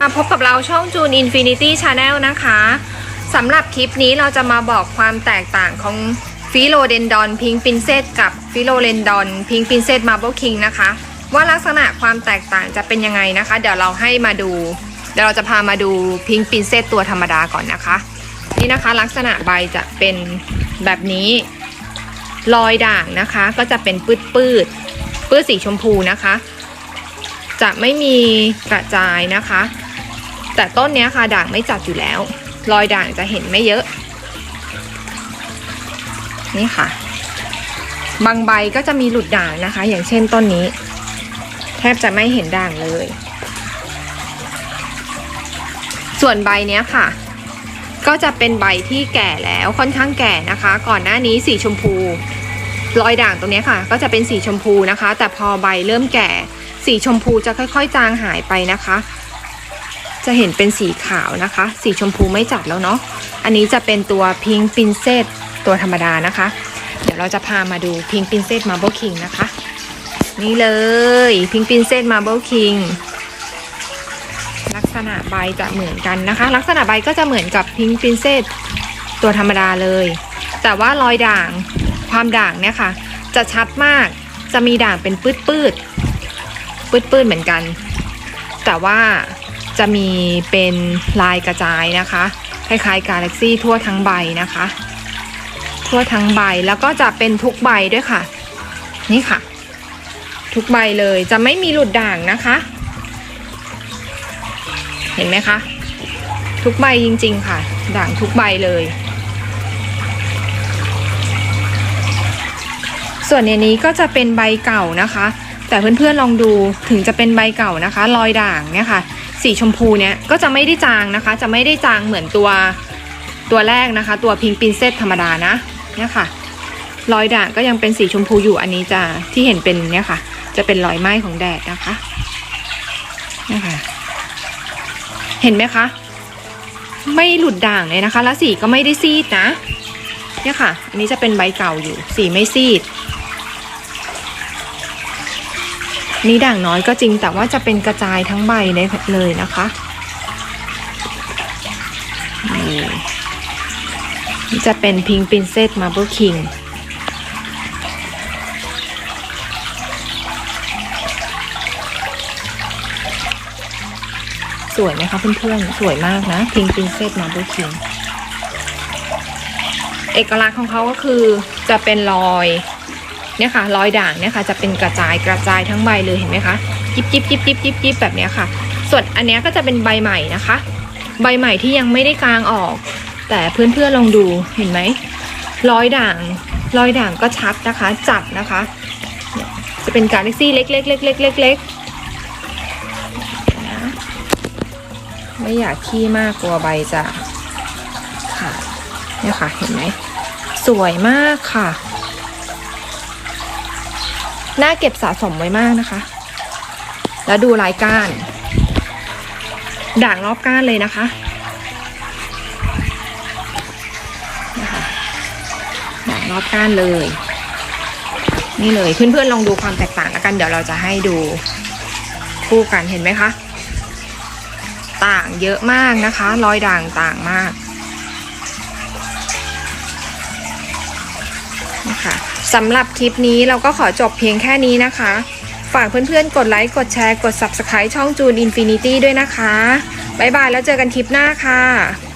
มาพบกับเราช่องจูน Infinity Channel นะคะสำหรับคลิปนี้เราจะมาบอกความแตกต่างของฟิโลเดนดอนพิงปินเซตกับฟิโลเ e นดอนพิงปินเซตมา b l e King นะคะ ว่าลักษณะความแตกต่างจะเป็นยังไงนะคะ เดี๋ยวเราให้มาดู เดี๋ยวเราจะพามาดูพิงปินเซตตัวธรรมดาก่อนนะคะ นี่นะคะลักษณะใบจะเป็นแบบนี้ รอยด่างนะคะ ก็จะเป็นปืดปืดๆปื้ดสีชมพูนะคะ จะไม่มีกระจายนะคะ แต่ต้นนี้ค่ะด่างไม่จัดอยู่แล้ว รอยด่างจะเห็นไม่เยอะ นี่ค่ะ บางใบก็จะมีหลุดด่างนะคะ อย่างเช่นต้นนี้ แทบจะไม่เห็นด่างเลย ส่วนใบเนี้ยค่ะ ก็จะเป็นใบที่แก่แล้วค่อนข้างแก่นะคะ ก่อนหน้านี้สีชมพู รอยด่างตรงนี้ค่ะ ก็จะเป็นสีชมพูนะคะ แต่พอใบเริ่มแก่ สีชมพูจะค่อยๆ จางหายไปนะคะ จะเห็นเป็นสีขาวนะคะ สีชมพูไม่จัดแล้วเนาะอันนี้จะเป็นตัวพิงปินเซตตัวธรรมดานะคะ เดี๋ยวเราจะพามาดูพิงปินเซตมา r b l e King นะคะ นี่เลยพิงปินเซตมา r b l e King ลักษ ณะใบจะเหมือนกันนะคะ ลักษณะใบก็จะเหมือนกับพิงปินเซตตัวธรรมดาเลย แต่ว่ารอยด่างความด่างเนี่ยค่ะ จะชัดมากจะมีด่างเป็นปืดปืดปืดปืดๆเหมือนกัน แต่ว่าจะมีเป็นลายกระจายนะคะคล้ายๆกาแล็กซี่ทั่วทั้งใบนะคะ ทั่วทั้งใบแล้วก็จะเป็นทุกใบด้วยค่ะ นี่ค่ะ ทุกใบเลยจะไม่มีหลุดด่างนะคะ ห็นไหมคะ ทุกใบจริง ๆ ค่ะ ด่างทุกใบเลย ส่วนในนี้ก็จะเป็นใบเก่านะคะ แต่เพื่อนๆลองดูถึงจะเป็นใบเก่านะคะ รอยด่างเนี่ยค่ะ สีชมพูเนี่ยก็จะไม่ได้จางนะคะ จะไม่ได้จางเหมือนตัวตัวแรกนะคะ ตัวพิงปินเซตธรรมดานะเนี่ยค่ะรอยด่างก็ยังเป็นสีชมพูอยู่อันนี้จะที่เห็นเป็นเนี่ยค่ะ จะเป็นรอยไหม้ของแดดนะคะเนี่ยค่ะ เห็นไหมคะ ไม่หลุดด่างเลยนะคะ แล้วสีก็ไม่ได้ซีดนะ เนี่ยค่ะ อันนี้จะเป็นใบเก่าอยู่ สีไม่ซีด นี่ด่างน้อยก็จริงแต่ว่าจะเป็นกระจายทั้งใบเลยนะคะนี่จะเป็นพิงปินเซตมาร์เบิลคิงส วยไหมคะเพื่อนๆ สวยมากนะพิงปินเซตมาบิลคิงเอกลักษณ์ของเขาก็คือจะเป็นรอยเนี่ยค่ะรอยด่างเนี่ยค่ะจะเป็นกระจายกระจายทั้งใบเลยเห็นไหมคะยิบยิบยิบยิบยิบยิบแบบนี้ค่ะ ส่วนอันนี้ก็จะเป็นใบใหม่นะคะ ใบใหม่ที่ยังไม่ได้กลางออก แต่เพื่อนๆลองดูเห็นไหมรอยด่างรอยด่างก็ชัดนะคะ จัดนะคะ จะเป็นกาแล็กซี่เล็กๆเล็กๆเล็กๆเล็กๆ ไม่อยากขี้มากกลัวใบจะขาดเนี่ยค่ะเห็นไหมสวยมากค่ะ น่าเก็บสะสมไว้มากนะคะ แล้วดูลายก้าน ด่างรอบก้านเลยนะคะนะคะด่างรอบก้านเลย นี่เลยเพื่อนๆลองดูความแตกต่างแล้วกัน เดี๋ยวเราจะให้ดูคู่กันเห็นไหมคะ ต่างเยอะมากนะคะ รอยด่างต่างมากนะคะสำหรับคลิปนี้เราก็ขอจบเพียงแค่นี้นะคะ ฝากเพื่อนๆ กดไลค์ กดแชร์ กด Subscribe ช่องจูนอินฟินิตี้ด้วยนะคะ บ๊ายบายแล้วเจอกันคลิปหน้าค่ะ